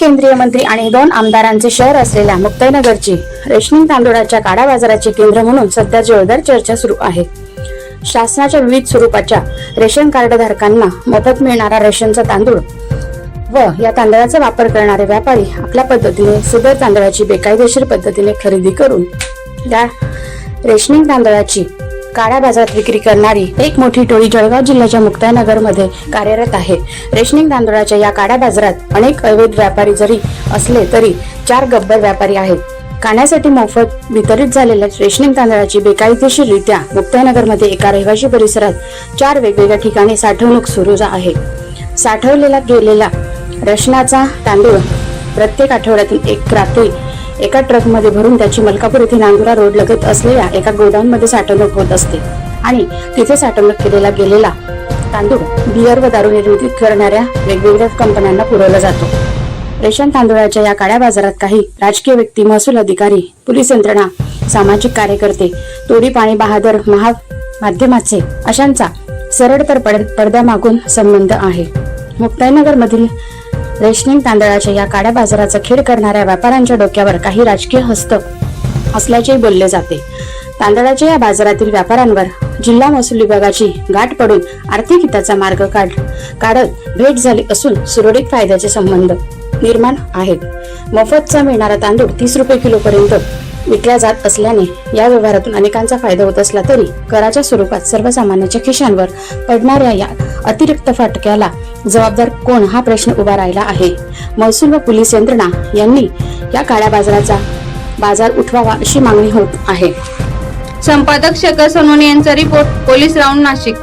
केंद्रीय मंत्री आणि दोन आमदारांचे शहर असलेल्या मुक्ताईनगरची रेशनिंग तांदूळाच्या काळा बाजाराचे केंद्र म्हणून सध्या जोरदार चर्चा सुरू आहे. शासनाच्या विविध स्वरूपाच्या रेशन कार्ड धारकांना मोफत मिळणारा रेशनचा तांदूळ व या तांदळाचा वापर करणारे व्यापारी आपल्या पद्धतीने सदर तांदळाची बेकायदेशीर पद्धतीने खरेदी करून या रेशनिंग तांदळाची काळ्या बाजारात विक्री करणारी एक मोठी टोळी जळगाव जिल्ह्याच्या मुक्ताईनगरमध्ये कार्यरत आहे. रेशनिंग तांदळाच्या या काळ्या बाजारात अनेक अवैध व्यापारी जरी असले तरी चार गब्बर व्यापारी आहेत. खाण्यासाठी मोफत वितरित झालेल्या रेशनिंग तांदळाची बेकायदेशीररित्या मुक्ताईनगरमध्ये एका रहिवासी परिसरात चार वेगवेगळ्या ठिकाणी साठवणूक सुरू आहे. साठवलेला गेलेला रशनाचा तांदूळ प्रत्येक आठवड्यातून एक रात्री एका ट्रकमध्ये भरून त्याची मलकापूर येथे नांदुरा रोड लगत असलेल्या एका गोडाऊनमध्ये साठवणूक होत असते. आणि तिथे साठवणूक केलेला गेलेला तांदूळ बियर व दारू निर्मिती करणाऱ्या वेगवेगळ्या कंपन्यांना पुरवला जातो. रेशन तांदूळाच्या या काळ्या बाजारात काही राजकीय व्यक्ती महसूल अधिकारी पोलीस यंत्रणा सामाजिक कार्यकर्ते तोडी पाणी बहादर महा माध्यमाचे अशांचा सरळ तर पडद्यामागून संबंध आहे. मुक्ताईनगर मधील रेशनिंग तांदळाच्या या काळ्या बाजाराचा खेळ करणाऱ्या व्यापाऱ्यांच्या डोक्यावर काही राजकीय हस्त असल्याचेही बोलले जाते. तांदळाच्या या बाजारातील व्यापाऱ्यांवर जिल्हा महसूल विभागाची गाठ पडून आर्थिक हिताचा मार्ग काढ काढत भेट झाली असून सुरळीत फायद्याचे संबंध निर्माण आहेत. मोफतचा मिळणारा तांदूळ तीस रुपये किलो पर्यंत विकला जात असल्याने या व्यवहारातून अनेकांचा फायदा होत असला तरी कराच्या स्वरूपात सर्वसामान्यांच्या खिशांवर पडणाऱ्या या अतिरिक्त फाटक्याला जबाबदार कोण हा प्रश्न उभा राहिला आहे? महसूल व पोलीस यंत्रणा यांनी या काळ्या बाजाराचा बाजार उठवावा अशी मागणी होत आहे. संपादक शेखर सोनवणे यांचा रिपोर्ट पोलीस राऊंड नाशिक.